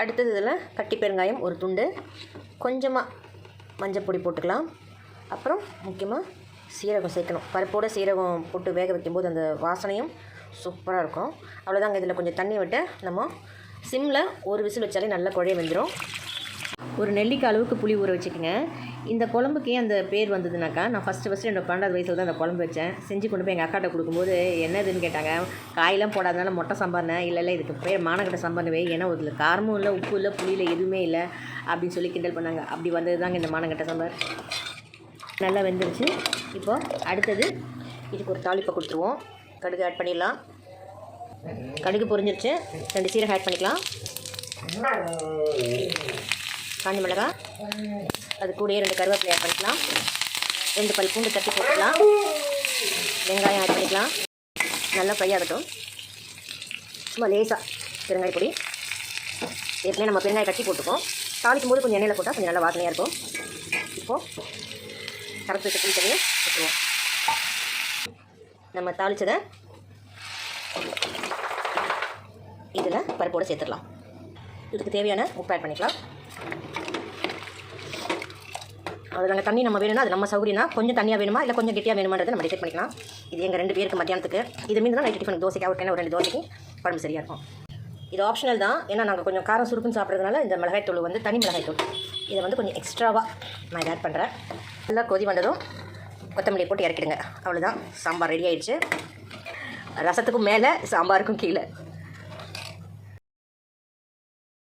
அடுத்தது இதில் கட்டி பெருங்காயம் ஒரு துண்டு கொஞ்சமாக மஞ்சள் பொடி போட்டுக்கலாம். அப்புறம் முக்கியமாக சீரகம் சேர்க்கணும். பருப்போட சீரகம் போட்டு வேக வைக்கும்போது அந்த வாசனையும் சூப்பராக இருக்கும். அவ்வளோதாங்க இதில் கொஞ்சம் தண்ணி விட்டு நம்ம சிம்மில் ஒரு விசில் வச்சாலே நல்லா குழைய வெந்துடும் ஒரு நெல்லிக்காய் அளவுக்கு புளி ஊற வச்சுக்கோங்க. இந்த குழம்புக்கு அந்த பேர் வந்ததுனாக்கா நான் ஃபஸ்ட்டு ஃபஸ்ட்டு என்னோடய பன்னெண்டாவது வயசில் தான் அந்த குழம்பு வச்சேன். செஞ்சு கொண்டு போய் எங்கள் அக்காட்ட கொடுக்கும்போது என்னதுன்னு கேட்டாங்க. காயெல்லாம் போடாதனால மொட்டை சாம்பார்னேன் இல்லை இல்லை இதுக்கு பேர் மானக்கட்டை சாம்பார்னு ஏன்னா ஒரு காரமும் இல்லை உப்பு இல்லை புளியில் எதுவுமே இல்லை அப்படின்னு சொல்லி கிண்டல் பண்ணாங்க. அப்படி வந்தது தாங்க இந்த மானக்கட்டை சாம்பார். நல்லா வெந்துருச்சு. இப்போது அடுத்தது இதுக்கு ஒரு தாளிப்பை கொடுத்துருவோம். கடுகு ஆட் பண்ணிடலாம். கடுகு பொரிஞ்சிருச்சு. ரெண்டு சீரகம் ஆட் பண்ணிக்கலாம். காஞ்சி மிளகா அது கூடயே ரெண்டு கருவேப்பிலை ஆட் பண்ணிக்கலாம். ரெண்டு பல் பூண்டு தட்டி போட்டுக்கலாம். வெங்காயம் ஆட் பண்ணிக்கலாம். நல்லா ஃப்ரை ஆகட்டும். சும்மா லேசாக பெருங்காய பொடி. ஏற்கனவே நம்ம பெருங்காயம் கட்டி போட்டுக்கோம் தாளிக்கும் போது கொஞ்சம் எண்ணெயில் போட்டால் கொஞ்சம் நல்லா வாசனையாக இருக்கும். இப்போது கரத்து கட்டி புளி தண்ணியை ஊற்றுவோம் நம்ம தாளித்ததை இதில் பருப்போடு சேர்த்துடலாம். இதுக்கு தேவையான உப்பு ஆட் பண்ணிக்கலாம். அவ்வளோதாங்க தண்ணி நம்ம வேணும்னா அது நம்ம சௌகரியம்னா கொஞ்சம் தண்ணியாக வேணுமா இல்லை கொஞ்சம் கெட்டியாக வேணுமான்றதை நம்ம டிசைட் பண்ணிக்கலாம். இது எங்கள் ரெண்டு பேருக்கு மத்தியானத்துக்கு. இது மீது தான் நைட்டு டிஃபன் தோசைக்காக அவருக்கு ஒரு ரெண்டு தோசைக்கு குழம்பு சரியாக இருக்கும். இது ஆப்ஷனல் தான். ஏன்னா நாங்கள் கொஞ்சம் காரம் சுருக்குன்னு சாப்பிட்றதுனால இந்த மிளகாய்த்தூள் வந்து தனி மிளகாய்த்தூள் இதை வந்து கொஞ்சம் எக்ஸ்ட்ராவாக நான் இதை ஆட் பண்ணுறேன் நல்லா கொதி வந்ததும் கொத்தமல்லி போட்டு இறக்கிடுங்க. அவ்வளோதான் சாம்பார் ரெடி ஆகிடுச்சு ரசத்துக்கும் மேலே சாம்பாருக்கும் கீழே.